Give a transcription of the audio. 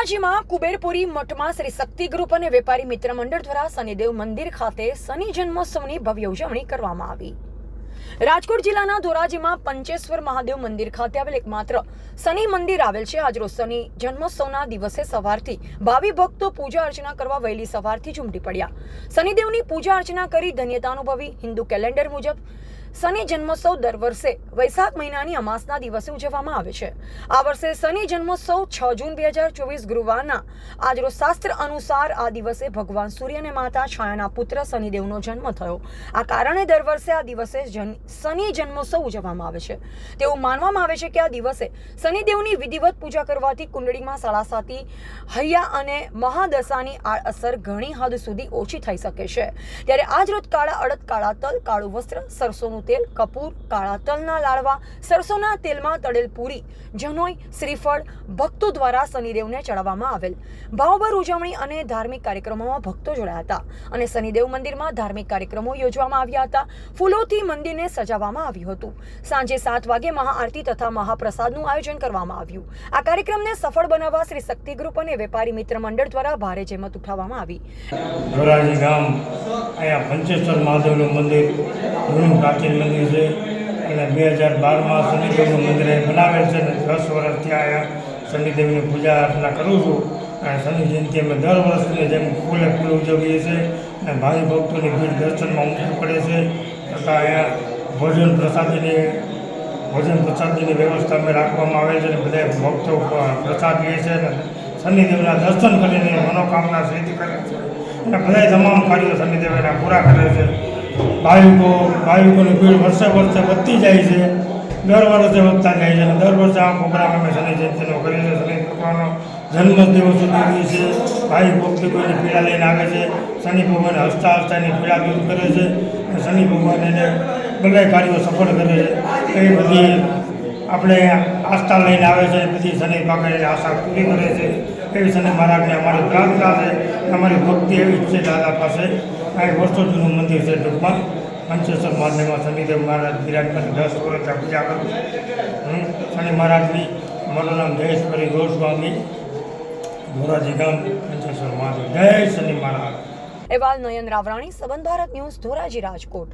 ધોરાજીમાં કુબેરપુરી મઠમાં શ્રી શક્તિ અને વેપારી મિત્ર મંડળ દ્વારા શનિદેવ મંદિર ખાતે શનિ જન્મોત્સવની ભવ્ય ઉજવણી કરવામાં આવી. રાજકોટ જિલ્લાના ધોરાજીમાં પંચેશ્વર મહાદેવ મંદિર ખાતે આવેલ એકમાત્ર શનિ મંદિર આવેલ છે. આજરોજ શનિ જન્મોત્સવના દિવસે સવારથી ભાવિ ભક્તો પૂજા અર્ચના કરવા વહેલી સવારથી ઝૂમટી પડ્યા. શનિદેવની પૂજા અર્ચના કરી ધન્યતા અનુભવી હિન્દુ કેલેન્ડર મુજબ શનિ જન્મોત્સવ દર વર્ષે વૈશાખ મહિનાની અમાસના દિવસે ઉજવવામાં આવે છે. આ વર્ષે શનિ જન્મોત્સવ છ જૂન બે હજાર ચોવીસ ગુરુવારના. આજરોજ શાસ્ત્ર અનુસાર આ દિવસે ભગવાન સૂર્ય અને માતા છાયાના પુત્ર શનિદેવનો જન્મ થયો. આ કારણે દર વર્ષે આ દિવસે શનિ જન્મોત્સવ ઉજવવામાં આવે છે. તેવું માનવામાં આવે છે કે આ દિવસે શનિદેવની વિધિવત પૂજા કરવાથી કુંડળીમાં સાડાસાતી હૈયા અને મહાદશાની આ અસર ઘણી હદ સુધી ઓછી થઈ શકે છે. ત્યારે આજરોજ કાળા અડદ, કાળા તલ, કાળું વસ્ત્ર, સરસોનું તેલ કપૂર, કાળા તલના લાડવા, સરસોના તેલમાં તળેલ પૂરી, જનોઈ, શ્રીફળ, ભક્તો દ્વારા શનિદેવને ચડાવવામાં આવેલ. ભાવભર ઉજવણી અને ધાર્મિક કાર્યક્રમોમાં ભક્તો જોડાયા હતા અને શનિદેવ મંદિરમાં ધાર્મિક કાર્યક્રમો યોજવામાં આવ્યા હતા. ફૂલોથી મંદિરને સજાવવામાં આવ્યું હતું. સાંજે સાત વાગે મહાઆરતી તથા મહાપ્રસાદનું આયોજન કરવામાં આવ્યું. આ કાર્યક્રમને સફળ બનાવવા શ્રી શક્તિ ગ્રુપ અને વેપારી મિત્ર મંડળ દ્વારા ભારે જહેમત ઉઠાવવામાં આવી. ધોરાજી ગામ, અહીંયા પંચેશ્વર મહાદેવનું મંદિર. જૂનું પ્રાચીન મંદિર છે. અને બે હજાર બારમાં શનિદેવનું મંદિર બનાવેલ છે અને દસ વર્ષ અહીંયા શનિદેવની પૂજા અર્ચના કરું છું. અને શનિ જયંતિ અમે દર વર્ષની જેમ ફૂલે ફૂલ ઉજવીએ છીએ અને ભાવિ ભક્તોની ભીડ દર્શનમાં ઉમટી પડે છે. તથા અહીંયા ભોજન પ્રસાદીની ભોજન પ્રસાદીની વ્યવસ્થા અમે રાખવામાં આવે છે અને બધા ભક્તો પ્રસાદ લે છે અને શનિદેવના દર્શન કરીને મનોકામના સિદ્ધ કરે છે. અને બધા તમામ કાર્યો શનિદેવ એના પૂરા કરે છે. ભાવિકો ભાવિકોની ભીડ વર્ષે વર્ષે વધતી જાય છે. દર વર્ષે વધતા જાય છે અને દર વર્ષે આ પ્રોગ્રામ અમે શનિ જયંતિનો કરીએ છીએ. શનિ ભગવાનનો જન્મદિવસ ઉજવીએ છીએ. ભાઈ ભક્તિકોની પીડા લઈને આવે છે. શનિ ભગવાન હસતા હસતા એની પીડા દૂર કરે છે. અને શનિ ભગવાન એને બધા કાર્યો સફળ કરે છે. એ બધી આપણે આસ્થા લઈને આવે છે બધી શનિ પાકે આશા પૂરી કરે છે. એવી શનિ મહારાજને અમારી પ્રાર્થના છે અમારી ભક્તિ એવી જ છે દાદા પાસે. આ એક વર્ષો જૂનું મંદિર છે ટૂંકમાં. પંચેશ્વર મહાદેવમાં શનિદેવ મહારાજ બિરાજમાન દસ વર્ષ પૂજા કરું હું શનિ મહારાજની મારું નામ જયેશ્વરી ગોસ્વામી. ધોરાજી ગામ, પંચેશ્વર મહાદેવ. જય શનિ મહારાજ. અહેવાલ નયન રાવરાણી સંબંધ ભારત ન્યૂઝ ધોરાજી રાજકોટ.